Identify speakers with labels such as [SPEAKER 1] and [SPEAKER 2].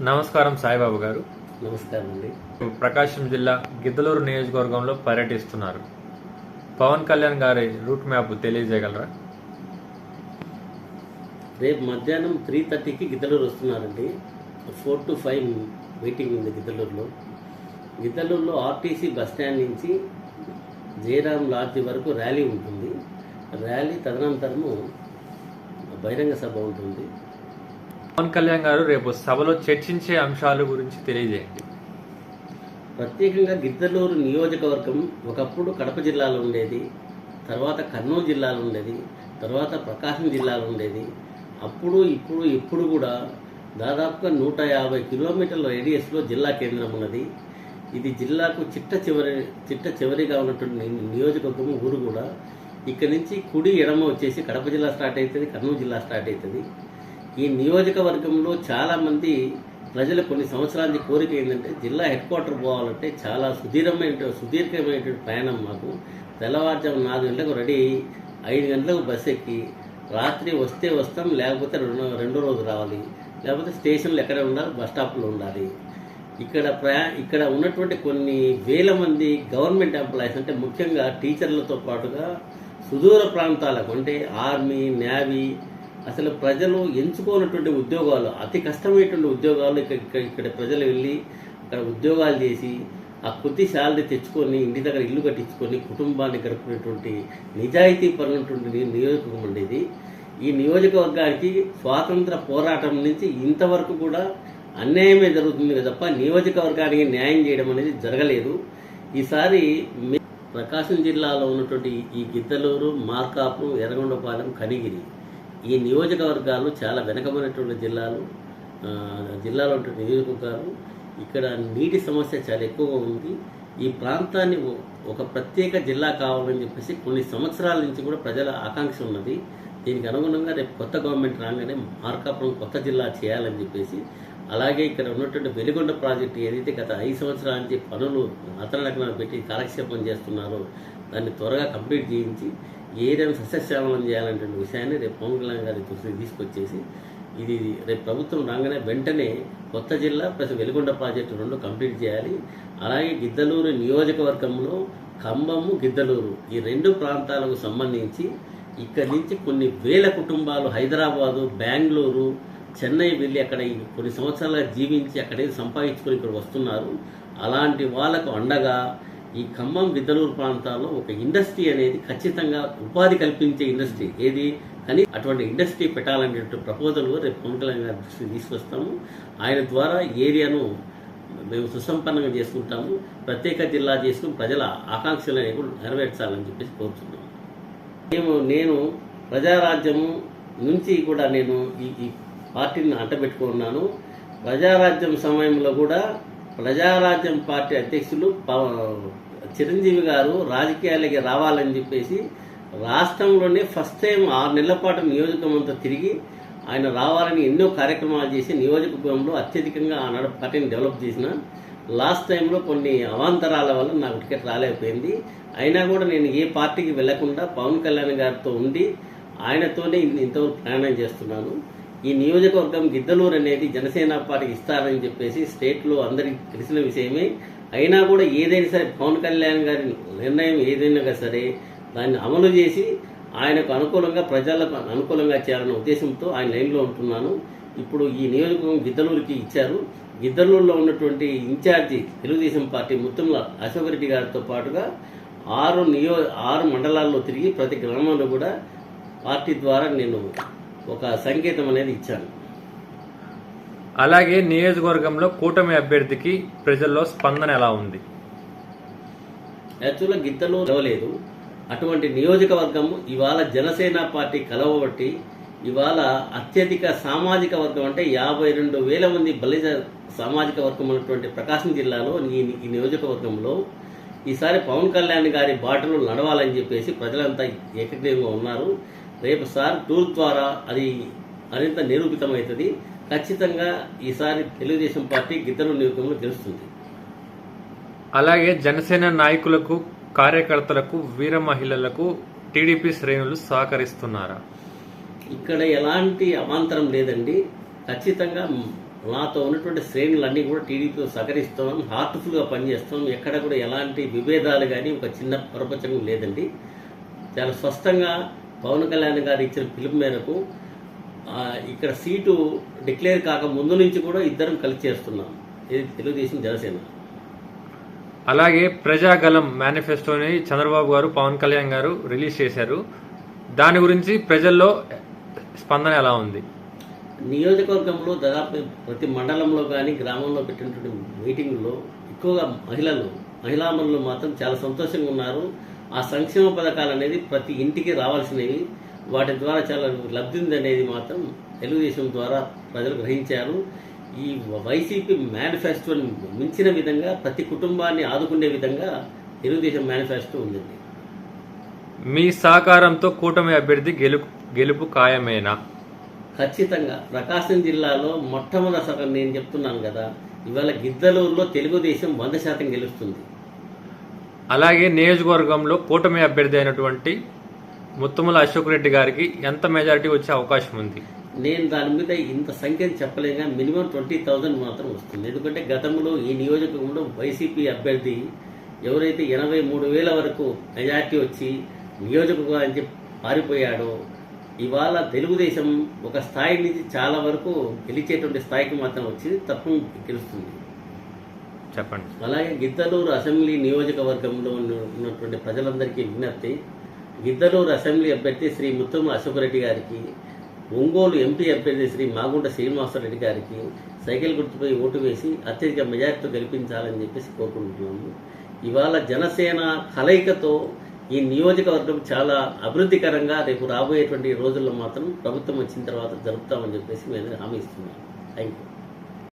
[SPEAKER 1] నమస్కారం సాయిబాబు గారు.
[SPEAKER 2] నమస్కారం అండి.
[SPEAKER 1] ప్రకాశం జిల్లా గిద్దలూరు నియోజకవర్గంలో పర్యటిస్తున్నారు. పవన్ కళ్యాణ్ గారి రూట్ మ్యాప్ తెలియజేయగలరా?
[SPEAKER 2] రేపు మధ్యాహ్నం త్రీ థర్టీకి గిద్దలూరు వస్తున్నారండి. ఫోర్ టు ఫైవ్ మీటింగ్ ఉంది గిద్దలూరులో. గిద్దలూరులో ఆర్టీసీ బస్ స్టాండ్ నుంచి జయరాం లాడ్జి వరకు ర్యాలీ ఉంటుంది. ర్యాలీ తదనంతరము బహిరంగ సభ ఉంటుంది.
[SPEAKER 1] పవన్ కళ్యాణ్ గారు రేపు సభలో చర్చించే అంశాల గురించి తెలియజేయండి.
[SPEAKER 2] ప్రత్యేకంగా గిద్దలూరు నియోజకవర్గం ఒకప్పుడు కడప జిల్లాలో ఉండేది తర్వాత కర్నూలు జిల్లాలో ఉండేది తర్వాత ప్రకాశం జిల్లాలో ఉండేది. అప్పుడు ఇప్పుడు ఇప్పుడు కూడా దాదాపుగా నూట యాభై కిలోమీటర్ల రేడియస్లో జిల్లా కేంద్రం ఉన్నది. ఇది జిల్లాకు చిట్ట చివరి చిట్ట చివరిగా ఉన్నటువంటి నియోజకవర్గం ఊరు కూడా. ఇక్కడ నుంచి కుడి ఎడమ వచ్చేసి కడప జిల్లా స్టార్ట్ అవుతుంది కర్నూలు జిల్లా స్టార్ట్ అవుతుంది ఈ నియోజకవర్గంలో చాలామంది ప్రజలు కొన్ని సంవత్సరాల నుంచి కోరిక ఏంటంటే జిల్లా హెడ్ క్వార్టర్ పోవాలంటే చాలా సుదీర్ఘమైన సుదీర్ఘమైనటువంటి ప్రయాణం మాకు. తెల్లవారుజాము నాలుగు గంటలకు రెడీ అయ్యి ఐదు గంటలకు బస్ ఎక్కి రాత్రి వస్తే వస్తాం లేకపోతే రెండో రెండో రోజు రావాలి. లేకపోతే స్టేషన్లు ఎక్కడ ఉండాలి బస్ స్టాప్లో ఉండాలి. ఇక్కడ ప్రయా ఇక్కడ ఉన్నటువంటి కొన్ని వేల మంది గవర్నమెంట్ ఎంప్లాయీస్ అంటే ముఖ్యంగా టీచర్లతో పాటుగా సుదూర ప్రాంతాలకు అంటే ఆర్మీ నేవీ అసలు ప్రజలు ఎంచుకోనటువంటి ఉద్యోగాలు అతి కష్టమైనటువంటి ఉద్యోగాలు ఇక్కడ ఇక్కడ ప్రజలు వెళ్ళి అక్కడ ఉద్యోగాలు చేసి ఆ కొద్ది శాలరీ తెచ్చుకొని ఇంటి దగ్గర ఇల్లు కట్టించుకొని కుటుంబాన్ని గడుపుకునేటువంటి నిజాయితీ పడినటువంటి నియోజకవర్గం ఉండేది. ఈ నియోజకవర్గానికి స్వాతంత్ర పోరాటం నుంచి ఇంతవరకు కూడా అన్యాయమే జరుగుతుంది తప్ప నియోజకవర్గానికి న్యాయం చేయడం అనేది జరగలేదు. ఈసారి ప్రకాశం జిల్లాలో ఉన్నటువంటి ఈ గిద్దలూరు మార్కాపు ఎర్రగొండపాలెం కనిగిరి ఈ నియోజకవర్గాలు చాలా వెనకబడినటువంటి జిల్లాలు జిల్లాలో ఉన్నటువంటి నియోజకవర్గాలు ఇక్కడ నీటి సమస్య చాలా ఎక్కువగా ఉంది. ఈ ప్రాంతాన్ని ఒక ప్రత్యేక జిల్లా కావాలని చెప్పేసి కొన్ని సంవత్సరాల నుంచి కూడా ప్రజల ఆకాంక్ష ఉన్నది. దీనికి అనుగుణంగా రేపు కొత్త గవర్నమెంట్ రాగానే మార్కాపురం కొత్త జిల్లా చేయాలని చెప్పేసి అలాగే ఇక్కడ ఉన్నటువంటి వెలిగొండ ప్రాజెక్టు ఏదైతే గత ఐదు సంవత్సరాల నుంచి పనులు అతనడకన పెట్టి కాలక్షేపం చేస్తున్నారో దాన్ని త్వరగా కంప్లీట్ చేయించి ఏదైనా ఏరియాను సస్యశ్యామలం విషయాన్ని రేపు పవన్ కళ్యాణ్ గారి దృష్టికి తీసుకొచ్చేసి ఇది రేపు ప్రభుత్వం రాగానే వెంటనే కొత్త జిల్లా ప్లస్ వెలుగొండ ప్రాజెక్టు రెండు కంప్లీట్ చేయాలి. అలాగే గిద్దలూరు నియోజకవర్గంలో ఖమ్మము గిద్దలూరు ఈ రెండు ప్రాంతాలకు సంబంధించి ఇక్కడి నుంచి కొన్ని వేల కుటుంబాలు హైదరాబాదు బెంగళూరు చెన్నై వెళ్ళి అక్కడ కొన్ని సంవత్సరాలుగా జీవించి అక్కడే సంపాదించుకొని ఇక్కడ వస్తున్నారు. అలాంటి వాళ్ళకు అండగా ఈ ఖమ్మం విద్దలూరు ప్రాంతాల్లో ఒక ఇండస్ట్రీ అనేది ఖచ్చితంగా ఉపాధి కల్పించే ఇండస్ట్రీ. ఏది? కానీ అటువంటి ఇండస్ట్రీ పెట్టాలనే ప్రపోజల్ రేపు పవన్ కళ్యాణ్ గారి దృష్టికి తీసుకొస్తాము. ఆయన ద్వారా ఏరియాను మేము సుసంపన్నంగా చేసుకుంటాము. ప్రత్యేక జిల్లా చేసుకుని ప్రజల ఆకాంక్షలు అనేవి కూడా నెరవేర్చాలని చెప్పేసి కోరుతున్నాము మేము నేను ప్రజారాజ్యము నుంచి కూడా నేను ఈ ఈ పార్టీని అంటబెట్టుకున్నాను ప్రజారాజ్యం సమయంలో కూడా ప్రజారాజ్యం పార్టీ అధ్యక్షులు చిరంజీవి గారు రాజకీయాలకి రావాలని చెప్పేసి రాష్ట్రంలోనే ఫస్ట్ టైం ఆరు నెలల పాటు నియోజకం అంతా తిరిగి ఆయన రావాలని ఎన్నో కార్యక్రమాలు చేసి నియోజకవర్గంలో అత్యధికంగా ఆనాడు పార్టీని డెవలప్ చేసిన లాస్ట్ టైంలో కొన్ని అవాంతరాల వల్ల నాకు టికెట్ రాలేకపోయింది. అయినా కూడా నేను ఏ పార్టీకి వెళ్ళకుండా పవన్ కళ్యాణ్ గారితో ఉండి ఆయనతోనే ఇంతవరకు ప్రయాణం చేస్తున్నాను. ఈ నియోజకవర్గం గిద్దలూరు అనేది జనసేన పార్టీకి ఇస్తారని చెప్పేసి స్టేట్లో అందరికీ తెలిసిన విషయమే. అయినా కూడా ఏదైనా సరే పవన్ కళ్యాణ్ గారి నిర్ణయం ఏదైనా సరే దాన్ని అమలు చేసి ఆయనకు అనుకూలంగా ప్రజలకు అనుకూలంగా చేయాలన్న ఉద్దేశంతో ఆయన లైన్లో ఉంటున్నాను. ఇప్పుడు ఈ నియోజకవర్గం గిద్దలూరుకి ఇచ్చారు. గిద్దలూరులో ఉన్నటువంటి ఇన్ఛార్జి తెలుగుదేశం పార్టీ ముత్తంల అశోక్ రెడ్డి గారితో పాటుగా ఆరు నియో ఆరు మండలాల్లో తిరిగి ప్రతి గ్రామంలో కూడా పార్టీ ద్వారా నేను ఒక సంకేతం అనేది ఇచ్చాను
[SPEAKER 1] అలాగే నియోజకవర్గంలో కూటమి అభ్యర్థికి ప్రజల్లో స్పందన ఎలా ఉంది?
[SPEAKER 2] యాక్చువల్గా గిద్దలో నిలవలేదు అటువంటి నియోజకవర్గము ఇవాళ జనసేన పార్టీ కలవబట్టి ఇవాళ అత్యధిక సామాజిక వర్గం అంటే యాభై రెండు వేల మంది బలిజ సామాజిక వర్గం ఉన్నటువంటి ప్రకాశం జిల్లాలో ఈ నియోజకవర్గంలో ఈసారి పవన్ కళ్యాణ్ గారి బాటలో నడవాలని చెప్పేసి ప్రజలంతా ఏకగ్రీవంగా ఉన్నారు. రేపు సార్ టూర్ ద్వారా అది మరింత నిరూపితమవుతుంది. ఖచ్చితంగా ఈసారి తెలుగుదేశం పార్టీ గిద్దరు నియోజకంలో గెలుస్తుంది.
[SPEAKER 1] అలాగే జనసేన నాయకులకు కార్యకర్తలకు వీర మహిళలకు టీడీపీ శ్రేణులు సహకరిస్తున్నారా?
[SPEAKER 2] ఇక్కడ ఎలాంటి అవాంతరం లేదండి. ఖచ్చితంగా నాతో ఉన్నటువంటి శ్రేణులన్నీ కూడా టీడీపీతో సహకరిస్తాం హార్ట్ఫుల్గా పనిచేస్తాం ఎక్కడ కూడా ఎలాంటి విభేదాలు కానీ ఒక చిన్న ప్రపంచం లేదండి. చాలా స్పష్టంగా పవన్ కళ్యాణ్ గారు ఇచ్చిన పిలుపు మేరకు ఇక్కడ సీటు డిక్లేర్ కాక ముందు నుంచి కూడా ఇద్దరం కలిసి చేస్తున్నాం. ఇది తెలుగుదేశం జనసేన.
[SPEAKER 1] అలాగే ప్రజాగలం మేనిఫెస్టోని చంద్రబాబు గారు పవన్ కళ్యాణ్ గారు రిలీజ్ చేశారు. దాని గురించి ప్రజల్లో స్పందన ఎలా ఉంది?
[SPEAKER 2] నియోజకవర్గంలో దాదాపు ప్రతి మండలంలో కానీ గ్రామంలో పెట్టినటువంటి మీటింగ్లో ఎక్కువగా మహిళలు మహిళామణులు మాత్రం చాలా సంతోషంగా ఉన్నారు. ఆ సంక్షేమ పథకాలు అనేది ప్రతి ఇంటికి రావాల్సినవి. వాటి ద్వారా చాలా లబ్ధి ఉంది అనేది మాత్రం తెలుగుదేశం ద్వారా ప్రజలు గ్రహించారు. ఈ వైసీపీ మేనిఫెస్టోని మించిన విధంగా ప్రతి కుటుంబాన్ని ఆదుకునే విధంగా తెలుగుదేశం మేనిఫెస్టో ఉందండి.
[SPEAKER 1] మీ సహకారంతో కూటమి అభ్యర్థి గెలుపు గెలుపు ఖాయమేనా?
[SPEAKER 2] ఖచ్చితంగా. ప్రకాశం జిల్లాలో మొట్టమొదటిసారి నేను చెప్తున్నాను కదా ఇవాళ గిద్దలూరులో తెలుగుదేశం వంద శాతం గెలుస్తుంది.
[SPEAKER 1] అలాగే నియోజకవర్గంలో కూటమి అభ్యర్థి అయినటువంటి ముత్తముల అశోక్ రెడ్డి గారికి ఎంత మెజారిటీ వచ్చే అవకాశం ఉంది?
[SPEAKER 2] నేను దాని మీద ఇంత సంఖ్యను చెప్పలేక మినిమం ట్వంటీ థౌజండ్ మాత్రం వస్తుంది. ఎందుకంటే గతంలో ఈ నియోజకవర్గంలో వైసీపీ అభ్యర్థి ఎవరైతే ఎనభై మూడు వేల వరకు మెజార్టీ వచ్చి నియోజకవర్గానికి పారిపోయాడో ఇవాళ తెలుగుదేశం ఒక స్థాయి నుంచి చాలా వరకు గెలిచేటువంటి స్థాయికి మాత్రం వచ్చి తప్పు గెలుస్తుంది.
[SPEAKER 1] చెప్పండి.
[SPEAKER 2] అలాగే గిద్దలూరు అసెంబ్లీ నియోజకవర్గంలో ఉన్న- ఉన్నటువంటి ప్రజలందరికీ విజ్ఞప్తి. గిద్దలూరు అసెంబ్లీ అభ్యర్థి శ్రీ ముత్తమ్మ అశోకరెడ్డి గారికి ఒంగోలు ఎంపీ అభ్యర్థి శ్రీ మాగుంట శ్రీనివాసరెడ్డి గారికి సైకిల్ గుర్తుపై ఓటు వేసి అత్యధిక మెజార్టీతో గెలిపించాలని చెప్పేసి కోరుకుంటున్నాము. ఇవాళ జనసేన కలయికతో ఈ నియోజకవర్గం చాలా అభివృద్ధికరంగా రేపు రాబోయేటువంటి రోజుల్లో మాత్రం ప్రభుత్వం వచ్చిన తర్వాత జరుపుతామని చెప్పేసి మేము హామీ ఇస్తున్నాం థ్యాంక్ యూ